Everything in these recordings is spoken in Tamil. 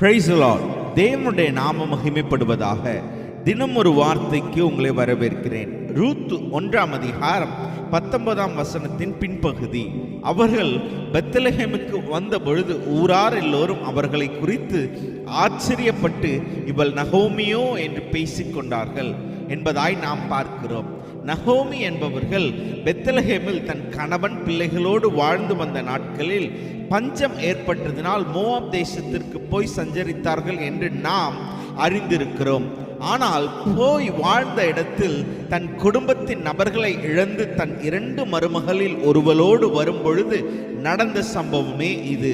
பிரைஸ் லார்ட் தேவனுடைய நாம மகிமைப்படுவதாக தினம் ஒரு வார்த்தைக்கு உங்களை வரவேற்கிறேன். ரூத்து ஒன்றாம் அதிகாரம் பத்தொன்பதாம் வசனத்தின் பின்பகுதி. அவர்கள் பெத்தலஹேமுக்கு வந்த பொழுது ஊரார் எல்லோரும் அவர்களை குறித்து ஆச்சரியப்பட்டு இவள் நகோமியோ என்று பேசிக்கொண்டார்கள் என்பதாய் நாம் பார்க்கிறோம். நகோமி என்பவர்கள் பெத்தலஹேமில் தன் கணவன் பிள்ளைகளோடு வாழ்ந்து வந்த நாட்களில் பஞ்சம் ஏற்பட்டதினால் மோவாப் தேசத்திற்கு போய் சஞ்சரித்தார்கள் என்று நாம் அறிந்திருக்கிறோம். ஆனால் போய் வாழ்ந்த இடத்தில் தன் குடும்பத்தின் நபர்களை இழந்து தன் இரண்டு மருமகளில் ஒருவலோடு வரும்பொழுது நடந்த சம்பவமே இது.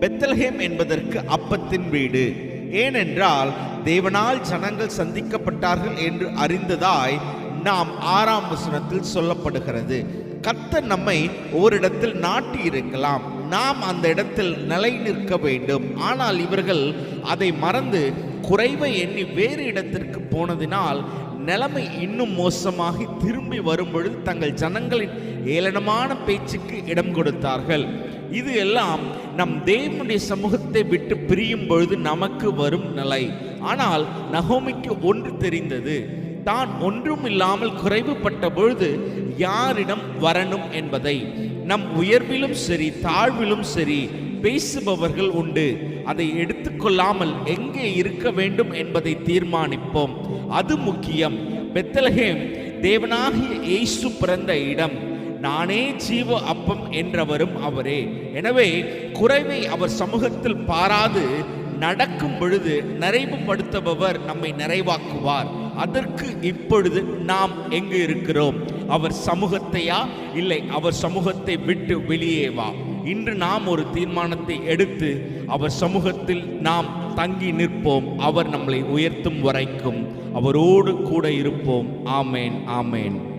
பெத்தல்ஹேம் என்பதற்கு அப்பத்தின் வீடு. ஏனென்றால் தேவனால் ஜனங்கள் சந்திக்கப்பட்டார்கள் என்று அறிந்ததாய் நாம் ஆறாம் வசனத்தில் சொல்லப்படுகிறது. கர்த்தர் நம்மை ஓரிடத்தில் நாட்டி இருக்கலாம். நாம் அந்த இடத்தில் நிலை நிற்க வேண்டும். ஆனால் இவர்கள் அதை மறந்து குறைவை எண்ணி வேறு இடத்திற்கு போனதினால் நிலைமை இன்னும் மோசமாகி திரும்பி வரும் பொழுது தங்கள் ஜனங்களின் ஏளனமான பேச்சுக்கு இடம் கொடுத்தார்கள். இது எல்லாம் நம் தேவனுடைய சமூகத்தை விட்டு பிரியும் பொழுது நமக்கு வரும் நிலை. ஆனால் நகோமிக்கு ஒன்று தெரிந்தது. தான் ஒன்றும் இல்லாமல் குறைவுபட்ட பொழுது யாரிடம் வரணும் என்பதை? நம் உயர்விலும் சரி தாழ்விலும் சரி பேசுபவர்கள் உண்டு. அதை எடுத்துக்கொள்ளாமல் எங்கே இருக்க வேண்டும் என்பதை தீர்மானிப்போம். அது முக்கியம். பெத்தலகேம் தேவனாகிய இயேசு பிறந்த இடம். நானே ஜீவ அப்பம் என்றவரும் அவரே. எனவே குறைவை அவர் சமூகத்தில் பாராது நடக்கும் பொழுது நிறைவுபடுத்துபவர் நம்மை நிறைவாக்குவார். அதற்கு இப்பொழுது நாம் எங்கு இருக்கிறோம்? அவர் சமூகத்தையா? இல்லை அவர் சமூகத்தை விட்டு வெளியே வா. இன்று நாம் ஒரு தீர்மானத்தை எடுத்து அவர் சமூகத்தில் நாம் தங்கி நிற்போம். அவர் நம்மளை உயர்த்தும் வரைக்கும். அவரோடு கூட இருப்போம். ஆமேன் ஆமேன்.